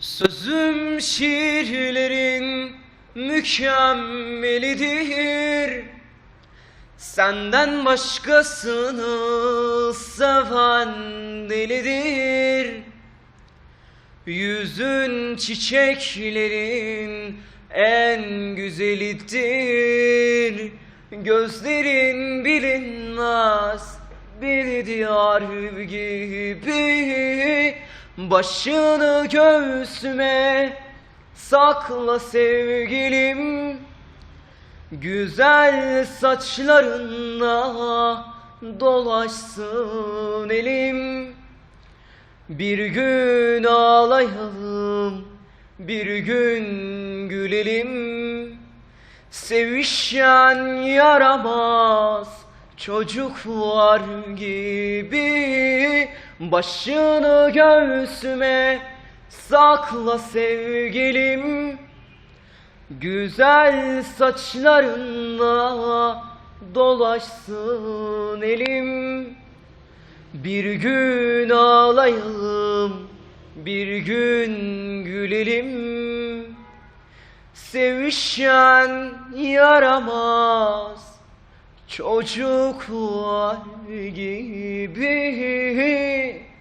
Sözüm şiirlerin mükemmelidir. Senden başkasını seven delidir. Yüzün çiçeklerin en güzelidir. Gözlerin bilinmez bir diyar gibi Başını göğsüme sakla sevgilim. Güzel saçlarınla dolaşsın elim. Bir gün ağlayalım, bir gün gülelim. Sevişen yaramaz çocuklar gibi Başını göğsüme sakla sevgilim. Güzel saçlarınla dolaşsın elim. Bir gün ağlayalım, bir gün gülelim. Sevişen yaramaz çocuklar gibi